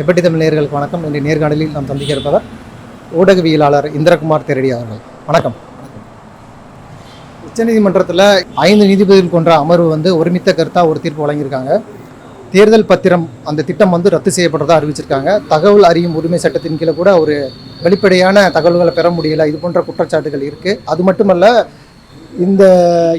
எப்படி தமிழ் நேர்களுக்கு வணக்கம். இன்றைய நேர்காணலில் நாம் சந்திக்க இருப்பவர் ஊடகவியலாளர் இந்திரகுமார் தெரடி அவர்கள். வணக்கம். உச்சநீதிமன்றத்தில் ஐந்து நீதிபதிகள் கொண்ட அமர்வு வந்து ஒருமித்த கருத்தாக ஒரு தீர்ப்பு வழங்கியிருக்காங்க. தேர்தல் பத்திரம் அந்த திட்டம் வந்து ரத்து செய்யப்படுறதா அறிவிச்சிருக்காங்க. தகவல் அறியும் உரிமை சட்டத்தின் கீழே கூட ஒரு வெளிப்படையான தகவல்களை பெற முடியல. இது போன்ற குற்றச்சாட்டுகள் இருக்குது அது மட்டுமல்ல இந்த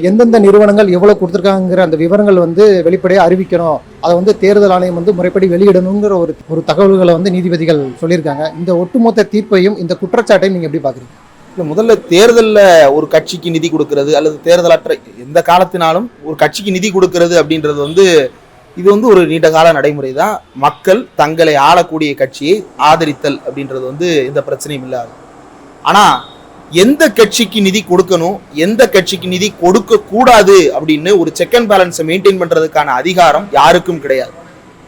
எந்தெந்த நிறுவனங்கள் எவ்வளோ கொடுத்துருக்காங்கிற அந்த விவரங்கள் வந்து வெளிப்படையாக அறிவிக்கணும். அதை வந்து தேர்தல் ஆணையம் வந்து முறைப்படி வெளியிடணுங்கிற ஒரு ஒரு தகவல்களை வந்து நீதிபதிகள் சொல்லியிருக்காங்க. இந்த ஒட்டுமொத்த தீர்ப்பையும் இந்த குற்றச்சாட்டையும் நீங்கள் எப்படி பார்க்குறீங்க? இல்லை முதல்ல தேர்தலில் ஒரு கட்சிக்கு நிதி கொடுக்கறது அல்லது தேர்தலற்ற எந்த காலத்தினாலும் ஒரு கட்சிக்கு நிதி கொடுக்கறது அப்படின்றது வந்து இது வந்து ஒரு நீண்ட கால நடைமுறை தான் மக்கள் தங்களை ஆளக்கூடிய கட்சியை ஆதரித்தல் அப்படின்றது வந்து எந்த பிரச்சனையும் இல்லாது. ஆனால் எந்த கட்சிக்கு நிதி கொடுக்கணும் எந்த கட்சிக்கு நிதி கொடுக்க கூடாது அப்படின்னு ஒரு செக் அண்ட் பேலன்ஸை மெயின்டைன் பண்றதுக்கான அதிகாரம் யாருக்கும் கிடையாது.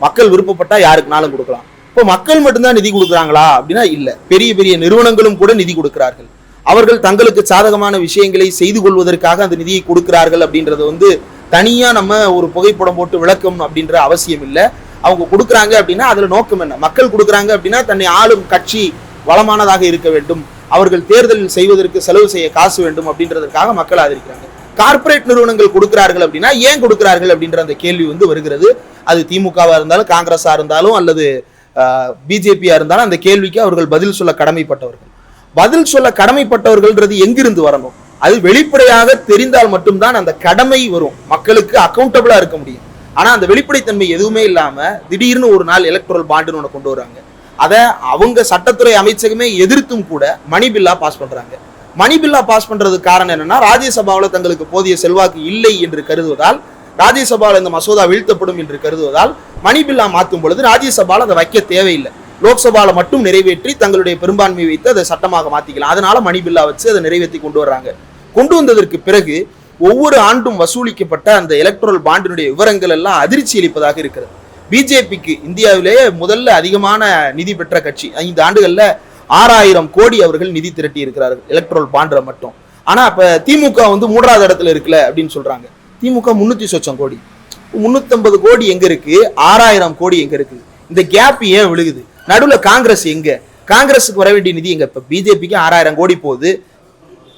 மக்கள் விருப்பப்பட்டா யாருக்குனாலும் கொடுக்கலாம். இப்போ மக்கள் மட்டும்தான் நிதி கொடுக்குறாங்களா அப்படின்னா இல்ல. பெரிய பெரிய நிறுவனங்களும் கூட நிதி கொடுக்கிறார்கள். அவர்கள் தங்களுக்கு சாதகமான விஷயங்களை செய்து கொள்வதற்காக அந்த நிதியை கொடுக்கிறார்கள் அப்படின்றது வந்து தனியா நம்ம ஒரு புகைப்படம் போட்டு விளக்கணும் அப்படின்ற அவசியம் இல்லை. அவங்க கொடுக்குறாங்க அப்படின்னா அதுல நோக்கம் என்ன? மக்கள் கொடுக்குறாங்க அப்படின்னா தன்னை ஆளும் கட்சி வளமானதாக இருக்க வேண்டும். அவர்கள் தேர்தலில் செய்வதற்கு செலவு செய்ய காசு வேண்டும் அப்படின்றதற்காக மக்கள் ஆதரிக்கிறாங்க. கார்ப்பரேட் நிறுவனங்கள் கொடுக்கிறார்கள் அப்படின்னா ஏன் கொடுக்கிறார்கள் அப்படின்ற அந்த கேள்வி வந்து வருகிறது. அது திமுகவா இருந்தாலும் காங்கிரஸா இருந்தாலும் அல்லது பிஜேபியா இருந்தாலும் அந்த கேள்விக்கு அவர்கள் பதில் சொல்ல கடமைப்பட்டவர்கள். பதில் சொல்ல கடமைப்பட்டவர்கள்ன்றது எங்கிருந்து வரணும்? அது வெளிப்படையாக தெரிந்தால் மட்டும்தான் அந்த கடமை வரும். மக்களுக்கு அக்கௌண்டபிளா இருக்க முடியும். ஆனா அந்த வெளிப்படைத்தன்மை எதுவுமே இல்லாம திடீர்னு ஒரு நாள் எலக்ட்ரல் பாண்டுன்னு ஒன்று கொண்டு வராங்க அதை அவங்க சட்டத்துறை அமைச்சகமே எதிர்த்தும் கூட மணி பில்லா பாஸ் பண்றாங்க. மணி பில்லா பாஸ் பண்றதுக்கு காரணம் என்னன்னா ராஜ்யசபாவில் தங்களுக்கு போதிய செல்வாக்கு இல்லை என்று கருதுவதால் ராஜ்யசபாவில் இந்த மசோதா வீழ்த்தப்படும் என்று கருதுவதால் மணி பில்லா மாற்றும் பொழுது ராஜ்யசபாவில் அதை வைக்க தேவையில்லை. லோக்சபால மட்டும் நிறைவேற்றி தங்களுடைய பெரும்பான்மை வைத்து அதை சட்டமாக மாத்திக்கலாம். அதனால மணி பில்லா வச்சு அதை நிறைவேற்றி கொண்டு வர்றாங்க. கொண்டு வந்ததற்கு பிறகு ஒவ்வொரு ஆண்டும் வசூலிக்கப்பட்ட அந்த எலக்ட்ரல் பாண்டினுடைய விவரங்கள் எல்லாம் அதிர்ச்சி அளிப்பதாக இருக்கிறது. பிஜேபிக்கு இந்தியாவிலேயே முதல்ல அதிகமான நிதி பெற்ற கட்சி. ஐந்து ஆண்டுகளில் ஆறாயிரம் கோடி அவர்கள் நிதி திரட்டி இருக்கிறார்கள். எலக்ட்ரல் பாண்ட்ல மட்டும். ஆனால் இப்போ திமுக வந்து மூன்றாவது இடத்துல இருக்குல்ல அப்படின்னு சொல்கிறாங்க திமுக முந்நூற்றி சொச்சம் கோடி. முந்நூற்றம்பது கோடி எங்கே இருக்குது ஆறாயிரம் கோடி எங்கே இருக்குது இந்த கேப் ஏன் விழுகுது? நடுவில் காங்கிரஸ் எங்கே? காங்கிரஸுக்கு வர வேண்டிய நிதி எங்கே? இப்போ பிஜேபிக்கு ஆறாயிரம் கோடி போகுது.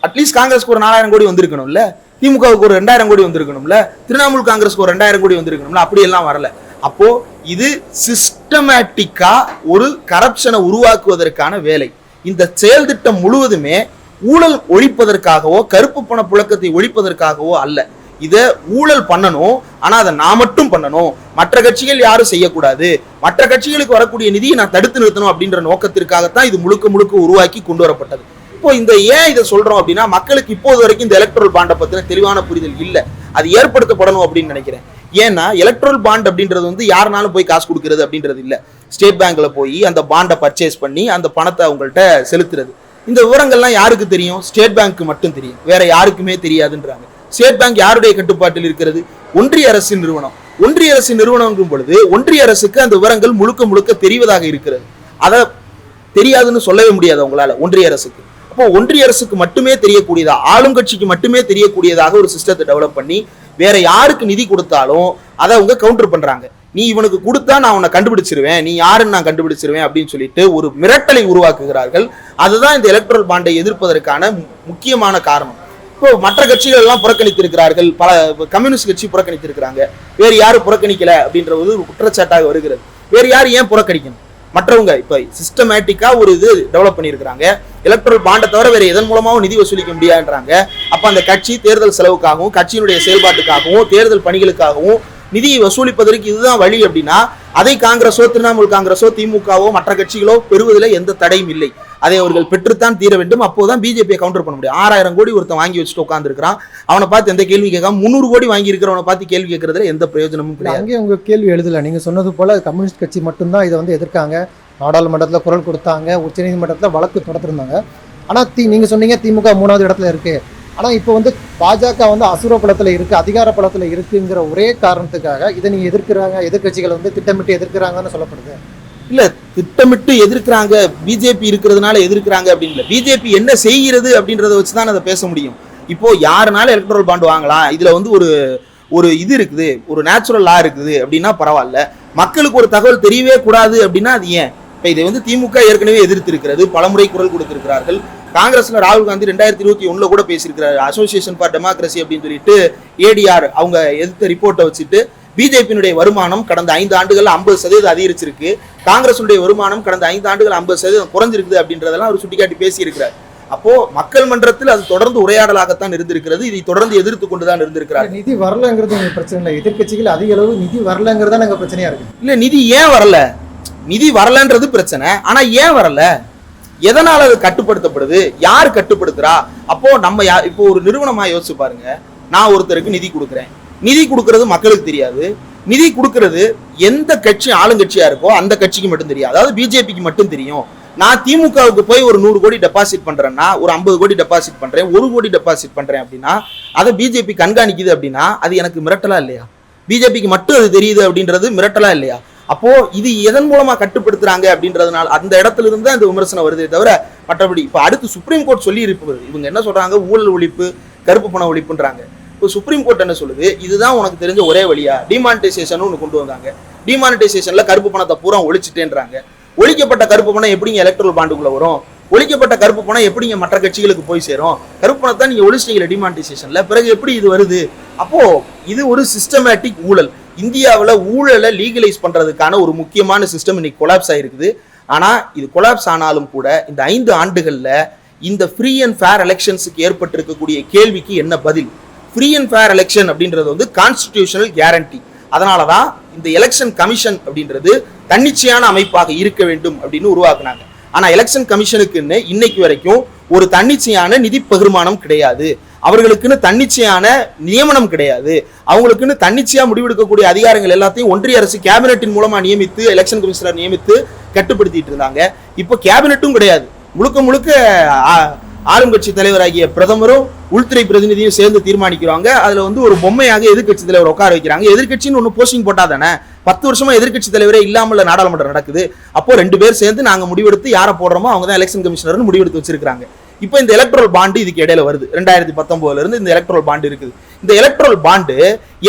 அட்லீஸ்ட் காங்கிரஸ்க்கு ஒரு நாலாயிரம் கோடி வந்திருக்கணும்ல. திமுகவுக்கு ஒரு ரெண்டாயிரம் கோடி வந்திருக்கணும்ல. திரிணாமுல் காங்கிரஸ்க்கு ஒரு ரெண்டாயிரம் கோடி வந்திருக்கணும்ல. அப்படியெல்லாம் வரல. அப்போ இது சிஸ்டமேட்டிக்கா ஒரு கரப்ஷனை உருவாக்குவதற்கான வேலை. இந்த செயல் திட்டம் முழுவதுமே ஊழல் ஒழிப்பதற்காகவோ கருப்பு பண புழக்கத்தை ஒழிப்பதற்காகவோ அல்ல. இதை ஊழல் பண்ணணும் ஆனா அதை நான் மட்டும் பண்ணணும். மற்ற கட்சிகள் யாரும் செய்யக்கூடாது. மற்ற கட்சிகளுக்கு வரக்கூடிய நிதியை நான் தடுத்து நிறுத்தணும் அப்படின்ற நோக்கத்திற்காகத்தான் இது முழுக்க முழுக்க உருவாக்கி கொண்டு வரப்பட்டது. இப்போ இந்த ஏன் இதை சொல்றோம் அப்படின்னா மக்களுக்கு இப்போது வரைக்கும் இந்த எலக்ட்ரல் பாண்டை பத்தின தெளிவான புரிதல் இல்ல. அது ஏற்படுத்தப்படணும் அப்படின்னு நினைக்கிறேன். ஏன்னா எலக்ட்ரல் பாண்ட் அப்படின்றது வந்து யாருனாலும் போய் காசு கொடுக்கறது அப்படின்றது இல்ல. ஸ்டேட் பேங்க்ல போய் அந்த பாண்டை பர்ச்சேஸ் பண்ணி அந்த பணத்தை அவங்கள்ட்ட செலுத்துறது. இந்த விவரங்கள்லாம் யாருக்கு தெரியும்? ஸ்டேட் பேங்க்கு மட்டும் தெரியும். வேற யாருக்குமே தெரியாதுன்றாங்க. ஸ்டேட் பேங்க் யாருடைய கட்டுப்பாட்டில் இருக்கிறது? ஒன்றிய அரசின் நிறுவனம். ஒன்றிய அரசின் நிறுவனங்கும் பொழுது ஒன்றிய அரசுக்கு அந்த விவரங்கள் முழுக்க முழுக்க தெரிவதாக இருக்கிறது. அதை தெரியாதுன்னு சொல்லவே முடியாது அவங்களால ஒன்றிய அரசுக்கு. அப்போ ஒன்றிய அரசுக்கு மட்டுமே தெரியக்கூடியதா ஆளும் கட்சிக்கு மட்டுமே தெரியக்கூடியதாக ஒரு சிஸ்டத்தை டெவலப் பண்ணி வேற யாருக்கு நிதி கொடுத்தாலும் அதை அவங்க கவுண்டர் பண்றாங்க. நீ இவனுக்கு கொடுத்தா நான் உன்னை கண்டுபிடிச்சிருவேன் நீ யாருன்னு நான் கண்டுபிடிச்சிருவேன் அப்படின்னு சொல்லிட்டு ஒரு மிரட்டலை உருவாக்குகிறார்கள். அதுதான் இந்த எலக்ட்ரல் பாண்டை எதிர்ப்பதற்கான முக்கியமான காரணம். இப்போ மற்ற கட்சிகள் எல்லாம் புறக்கணித்திருக்கிறார்கள் பல கம்யூனிஸ்ட் கட்சி புறக்கணித்திருக்கிறாங்க. வேறு யாரும் புறக்கணிக்கல அப்படின்றது ஒரு குற்றச்சாட்டாக வருகிறது. வேறு யார் ஏன் புறக்கணிக்கணும்? மற்றவங்க இப்போ சிஸ்டமேட்டிக்காக ஒரு இது டெவலப் பண்ணியிருக்கிறாங்க. எலக்ட்ரல் பாண்டை தவிர வேறு எதன் மூலமாகவும் நிதி வசூலிக்க முடியாதுன்றாங்க. அப்போ அந்த கட்சி தேர்தல் செலவுக்காகவும் கட்சியினுடைய செயல்பாட்டுக்காகவும் தேர்தல் பணிகளுக்காகவும் நிதியை வசூலிப்பதற்கு இதுதான் வழி அப்படின்னா அதை காங்கிரஸோ திரிணாமுல் காங்கிரஸோ திமுகவோ மற்ற கட்சிகளோ பெறுவதில் எந்த தடையும் இல்லை. அதை அவர்கள் பெற்றுத்தான் தீர வேண்டும். அப்போதான் பிஜேபியை கவுண்டர் பண்ண முடியும். ஆறாயிரம் கோடி ஒருத்தன் வாங்கி வச்சுட்டு உட்காந்துருக்கான் அவனை பார்த்து எந்த கேள்வி கேட்காம முந்நூறு கோடி வாங்கி இருக்கிறவனை பார்த்து கேள்வி கேட்கறதுல எந்த பிரயோஜனமும் கிடையாது. அங்கேயும் உங்க கேள்வி எழுதல. நீங்க சொன்னது போல கம்யூனிஸ்ட் கட்சி மட்டும்தான் இதை வந்து எதிர்க்காங்க. நாடாளுமன்றத்தில் குரல் கொடுத்தாங்க. உச்சநீதிமன்றத்தில் வழக்கு தொடர்ந்துருந்தாங்க ஆனால் தி நீங்கள் சொன்னீங்க திமுக மூணாவது இடத்துல இருக்கு. ஆனால் இப்போ வந்து பாஜக வந்து அசுர பலத்தில் இருக்கு அதிகார பலத்தில் இருக்குங்கிற ஒரே காரணத்துக்காக இதை நீங்கள் எதிர்க்கிறாங்க. எதிர்க்கட்சிகள் வந்து திட்டமிட்டு எதிர்க்கிறாங்கன்னு சொல்லப்படுது. இல்ல திட்டமிட்டு எதிர்க்கிறாங்க பிஜேபி இருக்கிறதுனால எதிர்க்கிறாங்க அப்படின்னு பிஜேபி என்ன செய்கிறது அப்படின்றத வச்சுதான் அதை பேச முடியும். இப்போ யாருனால எலக்ட்ரல் பாண்ட் வாங்கலாம்? இதுல வந்து ஒரு ஒரு இது இருக்குது ஒரு நேச்சுரல் லா இருக்குது அப்படின்னா பரவாயில்ல. மக்களுக்கு ஒரு தகவல் தெரியவே கூடாது அப்படின்னா அது ஏன்? இப்போ இதை வந்து திமுக ஏற்கனவே எதிர்த்து இருக்கிறது பலமுறை குரல் கொடுத்திருக்கிறார்கள். காங்கிரஸ்ல ராகுல் காந்தி ரெண்டாயிரத்தி இருபத்தி ஒண்ணுல கூட பேசியிருக்கிறாரு. அசோசியேஷன் ஃபார் டெமோக்ரஸி அப்படின்னு சொல்லிட்டு ஏடிஆர் அவங்க எதிர்த்த ரிப்போர்ட்டை வச்சுட்டு பிஜேபியினுடைய வருமானம் கடந்த ஐந்து ஆண்டுகள் ஐம்பது சதவீதம் அதிகரிச்சிருக்கு. காங்கிரசுடைய வருமானம் கடந்த ஐந்து ஆண்டுகள் ஐம்பது சதவீதம் குறைஞ்சிருக்குது அப்படின்றதெல்லாம் அவர் சுட்டிக்காட்டி பேசியிருக்கிறார். அப்போ மக்கள் மன்றத்தில் அது தொடர்ந்து உரையாடலாகத்தான் இருந்திருக்கிறது. இதை தொடர்ந்து எதிர்த்து கொண்டுதான் இருந்திருக்கிறார் நிதி வரலங்கிறது எங்க பிரச்சனை இல்லை. எதிர்க்கட்சிகள் அதிக அளவு நிதி வரலங்கிறதா எங்க பிரச்சனையா இருக்கு. இல்ல நிதி ஏன் வரல? நிதி வரலன்றது பிரச்சனை. ஆனா ஏன் வரல? எதனால அது கட்டுப்படுத்தப்படுது? யார் கட்டுப்படுத்துறா? அப்போ நம்ம இப்போ ஒரு நிறுவனமா யோசிச்சு பாருங்க. நான் ஒருத்தருக்கு நிதி கொடுக்குறேன். நிதி கொடுக்கறது மக்களுக்கு தெரியாது. நிதி கொடுக்கறது எந்த கட்சி ஆளுங்கட்சியா இருக்கோ அந்த கட்சிக்கு மட்டும் தெரியும். அதாவது பிஜேபிக்கு மட்டும் தெரியும். நான் திமுகவுக்கு போய் ஒரு நூறு கோடி டெபாசிட் பண்றேன்னா ஒரு ஐம்பது கோடி டெபாசிட் பண்றேன் ஒரு கோடி டெபாசிட் பண்றேன் அப்படின்னா அதை பிஜேபி கண்காணிக்குது அப்படின்னா அது எனக்கு மிரட்டலா இல்லையா? பிஜேபிக்கு மட்டும் அது தெரியுது அப்படின்றது மிரட்டலா இல்லையா? அப்போ இது எதன் மூலமா கட்டுப்படுத்துறாங்க அப்படின்றதுனால அந்த இடத்துல இருந்து தான் இந்த விமர்சனம் வருதே தவிர மற்றபடி இப்போ அடுத்து சுப்ரீம் கோர்ட் சொல்லி இருப்பது இவங்க என்ன சொல்றாங்க? ஊழல் ஒழிப்பு கருப்பு பண ஒழிப்புன்றாங்க. இப்போ சுப்ரீம் கோர்ட் என்ன சொல்லுது? இதுதான் உனக்கு தெரிஞ்ச ஒரே வழியா? டிமானிட்டைசேஷன் ஒன்று கொண்டு வந்தாங்க. டிமானிட்டைசேஷன்ல கருப்பு பணத்தை பூரா ஒழிச்சிட்டேன்றாங்க. ஒழிக்கப்பட்ட கருப்பு பணம் எப்படிங்க எலக்ட்ரல் பாண்டுக்குள்ள வரும்? ஒழிக்கப்பட்ட கருப்பு பணம் எப்படிங்க மற்ற கட்சிகளுக்கு போய் சேரும்? கருப்பு பணத்தை நீங்க ஒழிச்சிட்டீங்க டிமானிட்டைசேஷன்ல பிறகு எப்படி இது வருது? அப்போ இது ஒரு சிஸ்டமேட்டிக் ஊழல். இந்தியாவில் ஊழலை லீகலைஸ் பண்றதுக்கான ஒரு முக்கியமான சிஸ்டம் இன்னைக்கு கொலாப்ஸ் ஆயிருக்குது. ஆனா இது கொலாப்ஸ் ஆனாலும் கூட இந்த ஐந்து ஆண்டுகள்ல இந்த ஃப்ரீ அண்ட் ஃபேர் எலெக்ஷன்ஸுக்கு ஏற்பட்டிருக்கக்கூடிய கேள்விக்கு என்ன பதில்? ஃப்ரீ அண்ட் ஃபேர் எலெக்ஷன் அப்படின்றது வந்து கான்ஸ்டிடியூஷனல் கேரண்டி அதனால தான் இந்த எலெக்ஷன் கமிஷன் அப்படின்றது தன்னிச்சையான அமைப்பாக இருக்க வேண்டும் அப்படின்னு உருவாக்குனாங்க. ஆனால் எலெக்ஷன் கமிஷனுக்குன்னு இன்னைக்கு வரைக்கும் ஒரு தன்னிச்சையான நிதி பகிர்மானம் கிடையாது. அவர்களுக்குன்னு தன்னிச்சையான நியமனம் கிடையாது. அவங்களுக்குன்னு தன்னிச்சையா முடிவெடுக்கக்கூடிய அதிகாரங்கள் எல்லாத்தையும் ஒன்றிய அரசு கேபினெட்டின் மூலமா நியமித்து எலெக்ஷன் கமிஷனர் நியமித்து கட்டுப்படுத்திட்டு இருந்தாங்க. இப்போ கேபினெட்டும் கிடையாது. முழுக்க முழுக்க ஆளும் கட்சி தலைவராகிய பிரதமரும் உள்துறை பிரதிநிதியும் சேர்ந்து தீர்மானிக்கிறாங்க. அதுல வந்து ஒரு பொம்மையாக எதிர்கட்சி தலைவர் உட்கார வைக்கிறாங்க. எதிர்க்கட்சின்னு ஒன்று போஸ்டிங் போட்டா தானே? பத்து வருஷமா எதிர்க்கட்சி தலைவரே இல்லாமல் நாடாளுமன்றம் நடக்குது. அப்போ ரெண்டு பேர் சேர்ந்து நாங்க முடிவெடுத்து யாரை போடுறோமோ அவங்க தான் எலெக்ஷன் கமிஷனர்னு முடிவெடுத்து வச்சிருக்காங்க இப்போ இந்த எலக்ட்ரல் பாண்டு இதுக்கு இடையில வருது. ரெண்டாயிரத்தி பத்தொன்பதுல இருந்து இந்த எலக்ட்ரல் பாண்டு இருக்குது. இந்த எலக்ட்ரல் பாண்டு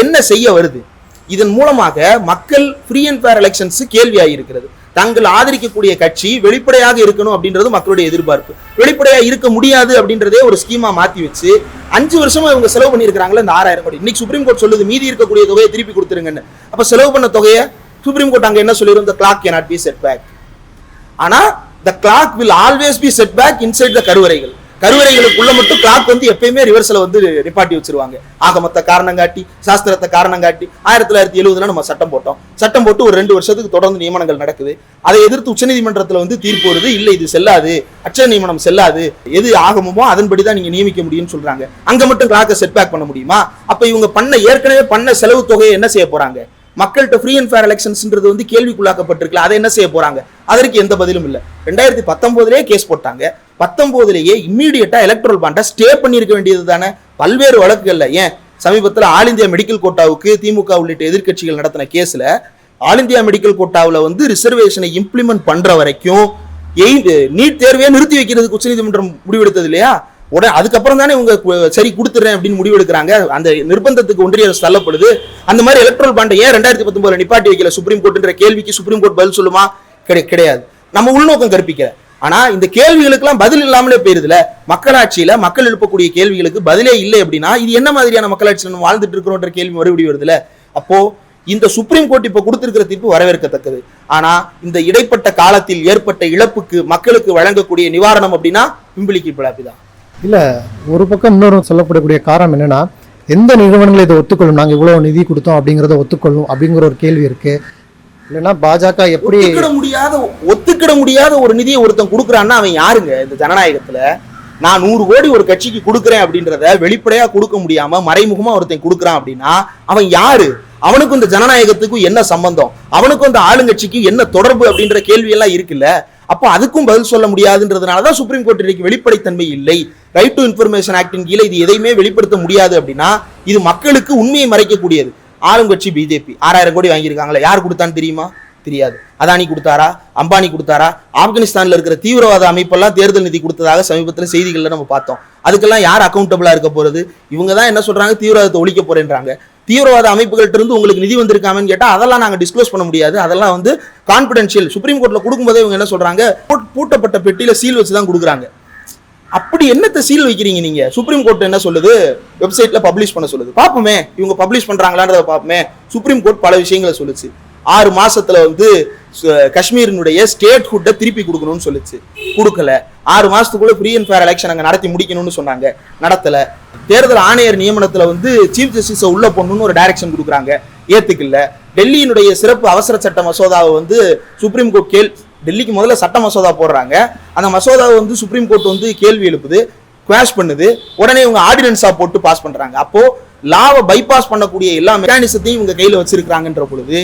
என்ன செய்ய வருது? இதன் மூலமாக மக்கள் ஃப்ரீ அண்ட் ஃபேர் எலெக்ஷன்ஸ் கேள்வியாகி இருக்கிறது. தங்கள் ஆதரிக்கக்கூடிய கட்சி வெளிப்படையாக இருக்கணும் அப்படின்றது மக்களுடைய எதிர்பார்ப்பு. வெளிப்படையா இருக்க முடியாது அப்படின்றதே ஒரு ஸ்கீமா மாத்தி வச்சு அஞ்சு வருஷமா இவங்க செலவு பண்ணியிருக்காங்களே இந்த ஆறாயிரம் கோடி. இன்னைக்கு சுப்ரீம் கோர்ட் சொல்லுது மீதி இருக்கக்கூடிய தொகையை திருப்பி கொடுத்துருங்கன்னு. அப்ப செலவு பண்ண தொகையை சுப்ரீம் கோர்ட் அங்க என்ன சொல்லிடும் the clock cannot be set back ஆனா the clock will always be set back inside the கருவறைகள். கருவறைகளுக்குள்ள மட்டும் கிளாக் வந்து எப்பயுமே ரிவர்ஸ்ல வந்து நிப்பாட்டி வச்சிருவாங்க. ஆகமத்த காரணம் காட்டி சாஸ்திரத்தை காரணம் காட்டி ஆயிரத்தி தொள்ளாயிரத்தி எழுபதுல நம்ம சட்டம் போட்டோம். சட்டம் போட்டு ஒரு ரெண்டு வருஷத்துக்கு தொடர்ந்து நியமனங்கள் நடக்குது. அதை எதிர்த்து உச்சநீதிமன்றத்துல வந்து தீர்ப்பு வருது. இல்ல இது செல்லாது. அச்ச நியமனம் செல்லாது. எது ஆகமோ அதன்படி தான் நீங்க நியமிக்க முடியும்னு சொல்றாங்க. அங்க மட்டும் கிளாக்கை செட் பேக் பண்ண முடியுமா? அப்ப இவங்க பண்ண ஏற்கனவே பண்ண செலவு தொகையை என்ன செய்ய போறாங்க? மக்கள்கிட்ட ஃப்ரீ அண்ட் ஃபேர் எலெக்ஷன்ஸ்ன்றது வந்து கேள்விக்குள்ளாக்கப்பட்டிருக்கல. அதை என்ன செய்ய போறாங்க? அதற்கு எந்த பதிலும் இல்லை. ரெண்டாயிரத்தி பத்தொன்பதுலேயே கேஸ் போட்டாங்க பத்தொன்பதுலேயே இம்மீடியட்டா எலக்ட்ரல் பாண்டை ஸ்டே பண்ணியிருக்க வேண்டியது தானே? பல்வேறு வழக்குகள்ல. ஏன்? சமீபத்தில் ஆல் இந்தியா மெடிக்கல் கோட்டாவுக்கு திமுக உள்ளிட்ட எதிர்க்கட்சிகள் நடத்தின கேஸில் ஆல் இந்தியா மெடிக்கல் கோட்டாவில் வந்து ரிசர்வேஷனை இம்ப்ளிமெண்ட் பண்ணுற வரைக்கும் எய்ட் நீட் தேர்வையே நிறுத்தி வைக்கிறதுக்கு உச்சநீதிமன்றம் முடிவெடுத்தது இல்லையா? உடனே அதுக்கப்புறம் தானே இவங்க சரி கொடுத்துறேன் அப்படின்னு முடிவெடுக்கிறாங்க. அந்த நிர்பந்தத்துக்கு ஒன்றிய அரசு தள்ளப்படுது. அந்த மாதிரி எலக்ட்ரல் பாண்டை ஏன் ரெண்டாயிரத்தி பத்தொன்பதுல நிப்பாட்டி வைக்கல? சுப்ரீம் கோர்ட்டுன்ற கேள்விக்கு சுப்ரீம் கோர்ட் பதில் சொல்லுமா? கிடை- கிடையாது. நம்ம உள்நோக்கம் கற்பிக்க ஆனா இந்த கேள்விகளுக்கெல்லாம் பதில் இல்லாமலே போயிருதுல. மக்களாட்சியில மக்கள் எழுப்பக்கூடிய கேள்விகளுக்கு பதிலே இல்லை அப்படின்னா இது என்ன மாதிரியான மக்களாட்சியில் நம்ம வாழ்ந்துட்டு இருக்கிறோன்ற கேள்வி மறுபடியும் வருதுல. அப்போ இந்த சுப்ரீம் கோர்ட் இப்போ கொடுத்திருக்கிற தீர்ப்பு வரவேற்கத்தக்கது. ஆனா இந்த இடைப்பட்ட காலத்தில் ஏற்பட்ட இழப்புக்கு மக்களுக்கு வழங்கக்கூடிய நிவாரணம் அப்படின்னா பிம்பிளிக்கு பிளாப்பி தான் இல்ல ஒரு பக்கம் இன்னொரு சொல்லப்படக்கூடிய காரணம் என்னன்னா எந்த நிறுவனங்கள் இதை ஒத்துக்கொள்ளும்? நாங்க இவ்வளவு நிதி கொடுத்தோம் அப்படிங்கறத ஒத்துக்கொள்ளும் அப்படிங்கிற ஒரு கேள்வி இருக்கு. இல்லைன்னா பாஜக எப்படி ஒத்துக்கிட முடியாத ஒத்துக்கிட முடியாத ஒரு நிதியை ஒருத்தன் கொடுக்குறான்னா அவன் யாருங்க? இந்த ஜனநாயகத்தில் நான் நூறு கோடி ஒரு கட்சிக்கு கொடுக்குறேன் அப்படின்றத வெளிப்படையா கொடுக்க முடியாம மறைமுகமா ஒருத்தன் கொடுக்குறான் அப்படின்னா அவன் யாரு? அவனுக்கும் இந்த ஜனநாயகத்துக்கும் என்ன சம்பந்தம்? அவனுக்கும் இந்த ஆளுங்கட்சிக்கும் என்ன தொடர்பு அப்படின்ற கேள்வி எல்லாம் இருக்குல்ல? அப்போ அதுக்கும் பதில் சொல்ல முடியாதுன்றதுனால தான் சுப்ரீம் கோர்ட் இன்னைக்கு வெளிப்படைத்தன்மை இல்லை. ரைட் டு இன்ஃபர்மேஷன் ஆக்டின் கீழே இது எதையுமே வெளிப்படுத்த முடியாது அப்படின்னா இது மக்களுக்கு உண்மையை மறைக்கக்கூடியது. ஆளுங்கட்சி பிஜேபி ஆறாயிரம் கோடி வாங்கியிருக்காங்களே. யார் கொடுத்தான்னு தெரியுமா? தெரியாது. அதானி கொடுத்தாரா? அம்பானி கொடுத்தாரா? ஆப்கானிஸ்தானில் இருக்கிற தீவிரவாத அமைப்பெல்லாம் தேர்தல் நிதி கொடுத்ததாக சமீபத்தில் செய்திகளில் நம்ம பார்த்தோம். அதுக்கெல்லாம் யார் அக்கௌண்டபிளாக இருக்க போகிறது இவங்க தான் என்ன சொல்கிறாங்க தீவிரவாதத்தை ஒழிக்க போகிறேன்றாங்க தீவிரவாத அமைப்புகள்ட்ட இருந்து உங்களுக்கு நிதி வந்திருக்காமன்னு கேட்டால் அதெல்லாம் நாங்கள் டிஸ்க்ளோஸ் பண்ண முடியாது. அதெல்லாம் வந்து கான்ஃபிடென்ஷியல் சுப்ரீம் கோர்ட்டில் கொடுக்கும்போதே இவங்க என்ன சொல்கிறாங்க பூட்டப்பட்ட பெட்டியில் சீல் வச்சு தான் கொடுக்குறாங்க. அப்படி என்னத்தை சீல் வைக்கிறீங்க நீங்க? சுப்ரீம் கோர்ட் என்ன சொல்லுது? வெப்சைட்ல பப்ளிஷ் பண்ண சொல்லுது. பாப்போமே இவங்க பப்ளிஷ் பண்றாங்களான்றத பாப்போமே சுப்ரீம் கோர்ட் பல விஷயங்களை சொல்லுச்சு. ஆறு மாசத்துல வந்து காஷ்மீரினுடைய ஸ்டேட் ஹுட்டை திருப்பி கொடுக்கணும்னு சொல்லுச்சு. கொடுக்கல. ஆறு மாசத்துக்குள்ள ஃப்ரீ அண்ட் ஃபேர் எலெக்ஷன் அங்கே நடத்தி முடிக்கணும்னு சொன்னாங்க. நடத்தல. தேர்தல் ஆணையர் நியமனத்துல வந்து சீஃப் ஜஸ்டிஸ உள்ள போடணும்னு ஒரு டைரக்ஷன் கொடுக்குறாங்க. ஏத்துக்கல. டெல்லியினுடைய சிறப்பு அவசர சட்ட மசோதாவை வந்து சுப்ரீம் கோர்ட் கேள் டெல்லிக்கு முதல்ல சட்ட மசோதா போடுறாங்க. அந்த மசோதாவை வந்து சுப்ரீம் கோர்ட் வந்து கேள்வி எழுப்புது குவாஷ் பண்ணுது. உடனே இவங்க ஆர்டினன்ஸாக போட்டு பாஸ் பண்ணுறாங்க அப்போது லாவை பைபாஸ் பண்ணக்கூடிய எல்லா மெக்கானிசத்தையும் இவங்க கையில் வச்சுருக்கிறாங்கன்ற பொழுது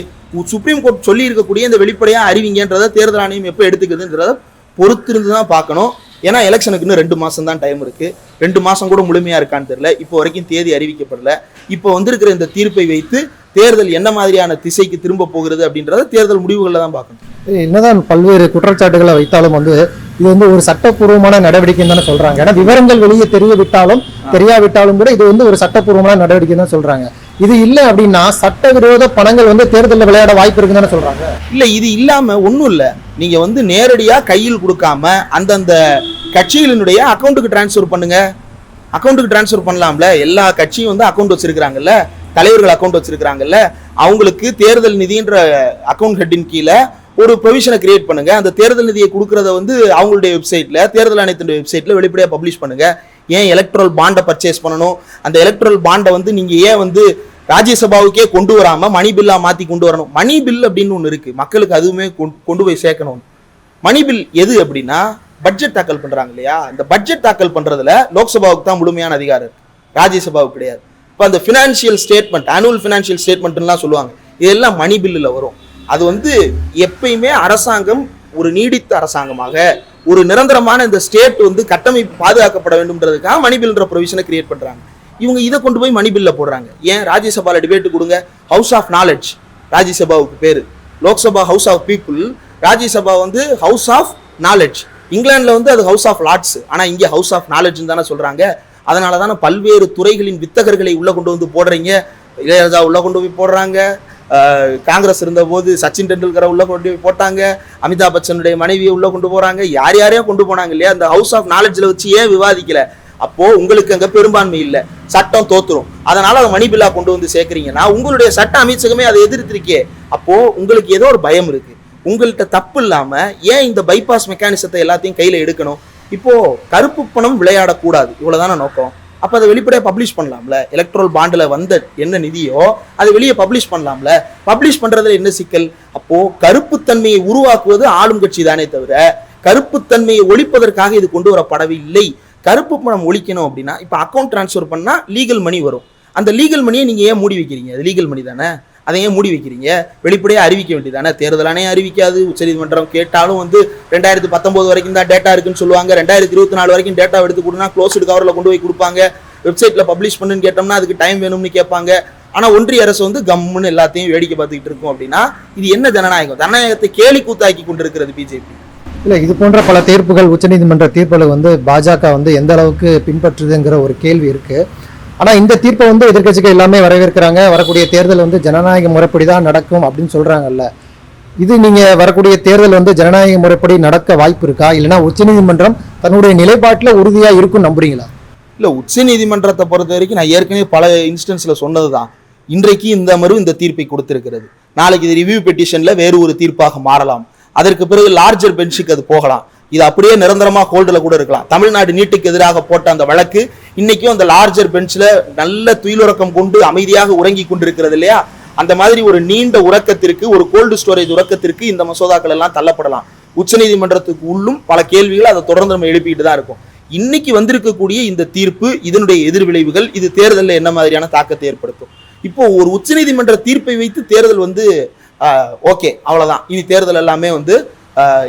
சுப்ரீம் கோர்ட் சொல்லி இருக்கக்கூடிய இந்த வெளிப்படையாக அறிவிங்கன்றத தேர்தல் ஆணையம் எப்போ எடுத்துக்குதுன்றத பொறுத்திருந்து தான் பார்க்கணும். ஏன்னா எலெக்ஷனுக்கு இன்னும் ரெண்டு மாதம் தான் டைம் இருக்குது ரெண்டு மாதம் கூட முழுமையாக இருக்கான்னு தெரியல. இப்போ வரைக்கும் தேதி அறிவிக்கப்படல. இப்போ வந்திருக்கிற இந்த தீர்ப்பை வைத்து தேர்தல் என்ன மாதிரியான திசைக்கு திரும்ப போகிறது அப்படின்றத தேர்தல் முடிவுகளில் தான் பார்க்கணும். என்னதான் பல்வேறு குற்றச்சாட்டுகளை வைத்தாலும் வந்து இது வந்து ஒரு சட்டப்பூர்வமான நடவடிக்கை தானே சொல்றாங்க. ஏன்னா விவரங்கள் வெளியே தெரிய விட்டாலும் தெரியாவிட்டாலும் கூட இது வந்து ஒரு சட்டப்பூர்வமான நடவடிக்கை தான் சொல்றாங்க. இது இல்ல அப்படின்னா சட்டவிரோத பணங்கள் வந்து தேர்தலில் விளையாட வாய்ப்பு இருக்குன்னு தானே சொல்றாங்க. இல்ல இது இல்லாம ஒண்ணும் இல்ல. நீங்க வந்து நேரடியா கையில் கொடுக்காம அந்தந்த கட்சிகளினுடைய அக்கௌண்ட்டுக்கு டிரான்ஸ்ஃபர் பண்ணுங்க. அக்கௌண்ட்டுக்கு டிரான்ஸ்ஃபர் பண்ணலாம்ல. எல்லா கட்சியும் வந்து அக்கௌண்ட் வச்சிருக்காங்கல்ல தலைவர்கள் அக்கௌண்ட் வச்சிருக்காங்கல்ல அவங்களுக்கு தேர்தல் நிதின்ற அக்கௌண்ட் ஹெட்டின் கீழே ஒரு ப்ரொவிஷனை கிரியேட் பண்ணுங்க. அந்த தேர்தல் நிதியை கொடுக்கறத வந்து அவங்களுடைய வெப்சைட்ல தேர்தல் ஆணையத்தினுடைய வெப்சைட்ல வெளிப்படையாக பப்ளிஷ் பண்ணுங்க. ஏன் எலக்ட்ரல் பாண்டை பர்ச்சேஸ் பண்ணணும்? அந்த எலக்ட்ரல் பாண்டை வந்து நீங்க ஏன் வந்து ராஜ்யசபாவுக்கே கொண்டு வராம மணி பில்லா மாத்தி கொண்டு வரணும்? மணி பில் அப்படின்னு ஒன்று இருக்கு. மக்களுக்கு அதுவுமே கொண்டு- கொண்டு போய் சேர்க்கணும். மணி பில் எது அப்படின்னா பட்ஜெட் தாக்கல் பண்றாங்க இல்லையா? இந்த பட்ஜெட் தாக்கல் பண்றதுல லோக்சபாவுக்கு தான் முழுமையான அதிகாரம். இருக்கு ராஜ்யசபாவுக்கு கிடையாது. இப்போ அந்த ஃபினான்ஷியல் ஸ்டேட்மெண்ட் ஆனுவல் ஃபினான்ஷியல் ஸ்டேட்மெண்ட்லாம் சொல்லுவாங்க. இதெல்லாம் மணி பில்லில் வரும். அது வந்து எப்பயுமே அரசாங்கம் ஒரு நீடித்த அரசாங்கமாக ஒரு நிரந்தரமான இந்த ஸ்டேட் வந்து கட்டமைப்பு பாதுகாக்கப்பட வேண்டும்ன்றதுக்காக மணிபில்ன்ற ப்ரொவிஷனை கிரியேட் பண்ணுறாங்க இவங்க இதை கொண்டு போய் மணிபில்ல போடுறாங்க. ஏன்? ராஜ்யசபாவில் டிபேட் கொடுங்க. ஹவுஸ் ஆஃப் நாலேஜ் ராஜ்யசபாவுக்கு பேர். Lok Sabha house of people Rajya Sabha வந்து ஹவுஸ் ஆஃப் நாலேஜ் இங்கிலாந்தில் வந்து அது ஹவுஸ் ஆஃப் லார்ட்ஸ் ஆனால் இங்கே ஹவுஸ் ஆஃப் நாலேஜ் தானே சொல்கிறாங்க அதனால தானே பல்வேறு துறைகளின் வித்தகர்களை உள்ளே கொண்டு வந்து போடுறீங்க. இளையராஜா உள்ளே கொண்டு போய் போடுறாங்க. காங்கிரஸ் இருந்தபோது சச்சின் டெண்டுல்கரை உள்ளே கொண்டு போட்டாங்க. அமிதாப் பச்சனுடைய மனைவியை உள்ளே கொண்டு போகிறாங்க யார் யாரையோ கொண்டு போனாங்க இல்லையா? அந்த ஹவுஸ் ஆஃப் நாலேஜில் வச்சு ஏன் விவாதிக்கல? அப்போ உங்களுக்கு அங்க பெரும்பான்மை இல்லை. சட்டம் தோத்துரும். அதனால அதை மணி பில்லா கொண்டு வந்து சேர்க்குறீங்கன்னா உங்களுடைய சட்ட அமைச்சகமே அதை எதிர்த்திருக்கே. அப்போ உங்களுக்கு ஏதோ ஒரு பயம் இருக்கு. உங்கள்கிட்ட தப்பு இல்லாம ஏன் இந்த பைபாஸ் மெக்கானிசத்தை எல்லாத்தையும் கையில எடுக்கணும்? இப்போ கருப்பு பணம் விளையாடக்கூடாது. இவ்வளவுதான நோக்கம்? அப்போ அதை வெளிப்படையாக பப்ளிஷ் பண்ணலாம்ல? எலக்ட்ரல் பாண்டில் வந்த என்ன நிதியோ அதை வெளியே பப்ளிஷ் பண்ணலாம்ல? பப்ளிஷ் பண்ணுறதுல என்ன சிக்கல்? அப்போது கருப்புத்தன்மையை உருவாக்குவது ஆளும் கட்சி தானே தவிர கருப்புத்தன்மையை ஒழிப்பதற்காக இது கொண்டு வரப்படவில்லை கருப்பு பணம் ஒழிக்கணும் அப்படின்னா இப்போ அக்கௌண்ட் ட்ரான்ஸ்ஃபர் பண்ணால் லீகல் மணி வரும். அந்த லீகல் மணியை நீங்கள் ஏன் மூடி வைக்கிறீங்க? அது லீகல் மணி தானே? அதை ஏன் மூடி வைக்கிறீங்க. வெளிப்படையாக அறிவிக்க வேண்டியதானே தேர்தலானே அறிவிக்காது. உச்சநீதிமன்றம் கேட்டாலும் வந்து ரெண்டாயிரத்தி பத்தொம்போது வரைக்கும் தான் டேட்டா இருக்குன்னு சொல்லுவாங்க. ரெண்டாயிரத்தி இருபத்தி நாலு வரைக்கும் டேட்டா எடுத்து கொடுனா க்ளோஸ்டு கவரில் கொண்டு போய் கொடுப்பாங்க. வெப்சைட்ல பப்ளிஷ் பண்ணுன்னு கேட்டோம்னா அதுக்கு டைம் வேணும்னு கேட்பாங்க. ஆனால் ஒன்றிய அரசு வந்து கம்முன்னு எல்லாத்தையும் வேடிக்கை பார்த்துக்கிட்டு இருக்கும் அப்படின்னா இது என்ன ஜனநாயகம்? ஜனநாயகத்தை கேலி கூத்தாக்கி கொண்டிருக்கிறது பிஜேபி இல்லை இது போன்ற பல தீர்ப்புகள் உச்சநீதிமன்ற தீர்ப்புகளை வந்து பாஜக வந்து எந்த அளவுக்கு பின்பற்றுதுங்கிற ஒரு கேள்வி இருக்குது ஆனா இந்த தீர்ப்பை வந்து எதிர்கட்சிகள் எல்லாமே வரவேற்கிறாங்க. வரக்கூடிய தேர்தல் வந்து ஜனநாயக முறைப்படி தான் நடக்கும் அப்படின்னு சொல்றாங்கல்ல. இது நீங்க வரக்கூடிய தேர்தல் வந்து ஜனநாயக முறைப்படி நடக்க வாய்ப்பு இருக்கா? இல்லைன்னா உச்சநீதிமன்றம் தன்னுடைய நிலைப்பாட்டுல உறுதியா இருக்கும் நம்புறீங்களா? இல்ல உச்சநீதிமன்றத்தை பொறுத்த வரைக்கும் நான் ஏற்கனவே பல இன்ஸ்டன்ஸ்ல சொன்னதுதான். இன்றைக்கு இந்த மறு இந்த தீர்ப்பை கொடுத்திருக்கிறது. நாளைக்கு இது ரிவ்யூ பெட்டிஷன்ல வேறு ஒரு தீர்ப்பாக மாறலாம். அதற்கு பிறகு லார்ஜர் பெஞ்சுக்கு அது போகலாம். இது அப்படியே நிரந்தரமா ஹோல்டில் கூட இருக்கலாம். தமிழ்நாடு நீட்டுக்கு எதிராக போட்ட அந்த வழக்கு இன்னைக்கும் அந்த லார்ஜர் பெஞ்சில் நல்ல துயிலுறக்கம் கொண்டு அமைதியாக உறங்கி கொண்டிருக்கிறது இல்லையா? அந்த மாதிரி ஒரு நீண்ட உறக்கத்திற்கு ஒரு கோல்டு ஸ்டோரேஜ் உறக்கத்திற்கு இந்த மசோதாக்கள் எல்லாம் தள்ளப்படலாம். உச்சநீதிமன்றத்துக்கு உள்ளும் பல கேள்விகள் அதை தொடர்ந்து நம்ம எழுப்பிட்டு தான் இருக்கும். இன்னைக்கு வந்திருக்கக்கூடிய இந்த தீர்ப்பு இதனுடைய எதிர்விளைவுகள் இது தேர்தலில் என்ன மாதிரியான தாக்கத்தை ஏற்படுத்தும்? இப்போ ஒரு உச்சநீதிமன்ற தீர்ப்பை வைத்து தேர்தல் வந்து ஓகே அவ்வளவுதான். இனி தேர்தல் எல்லாமே வந்து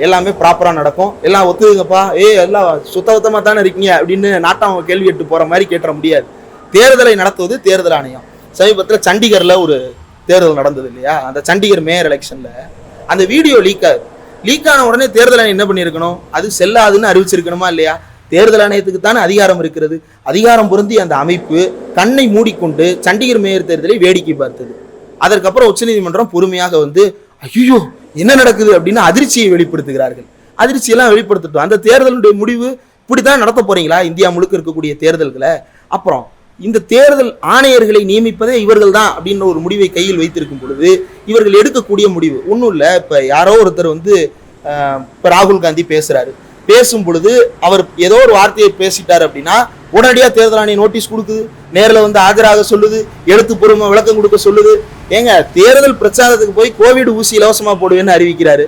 எல்லாமே ப்ராப்பராக நடக்கும். எல்லாம் ஒத்துக்குங்கப்பா. ஏ எல்லாம் சுத்தபத்தமா தானே இருக்கீங்க அப்படின்னு நாட்டம் கேள்வி எட்டு போகிற மாதிரி கேட்டுற முடியாது. தேர்தலை நடத்துவது தேர்தல் ஆணையம். சமீபத்தில் சண்டிகரில் ஒரு தேர்தல் நடந்தது இல்லையா? அந்த சண்டிகர் மேயர் எலெக்ஷனில் அந்த வீடியோ லீக் ஆகுது. லீக் ஆன உடனே தேர்தல் ஆணையம் என்ன பண்ணியிருக்கணும்? அது செல்லாதுன்னு அறிவிச்சிருக்கணுமா இல்லையா? தேர்தல் ஆணையத்துக்கு தானே அதிகாரம் இருக்கிறது. அதிகாரம் பொருந்தி அந்த அமைப்பு கண்ணை மூடிக்கொண்டு சண்டிகர் மேயர் தேர்தலை வேடிக்கை பார்த்தது. அதற்கப்புறம் உச்சநீதிமன்றம் பொறுமையாக வந்து ஐயோ என்ன நடக்குது அப்படின்னு அதிர்ச்சியை வெளிப்படுத்துகிறார்கள். அதிர்ச்சியெல்லாம் வெளிப்படுத்தட்டும். அந்த தேர்தலுடைய முடிவு இப்படித்தான் நடத்த போறீங்களா? இந்தியா முழுக்க இருக்கக்கூடிய தேர்தல்களை. அப்புறம் இந்த தேர்தல் ஆணையர்களை நியமிப்பதே இவர்கள் தான் அப்படின்ற ஒரு முடிவை கையில் வைத்திருக்கும் பொழுது இவர்கள் எடுக்கக்கூடிய முடிவு. ஒன்றும் இல்லை இப்போ யாரோ ஒருத்தர் வந்து இப்போ ராகுல் காந்தி பேசுகிறாரு பேசும் பொழுது அவர் ஏதோ ஒரு வார்த்தையை பேசிட்டார் அப்படின்னா உடனடியாக தேர்தல் ஆணையம் நோட்டீஸ் கொடுக்குது. நேரில் வந்து ஆஜராக சொல்லுது எழுத்துப்பூர்வமாக விளக்கம் கொடுக்க சொல்லுது. ஏங்க தேர்தல் பிரச்சாரத்துக்கு போய் கோவிட் ஊசி இலவசமாக போடுவேன்னு அறிவிக்கிறாரு.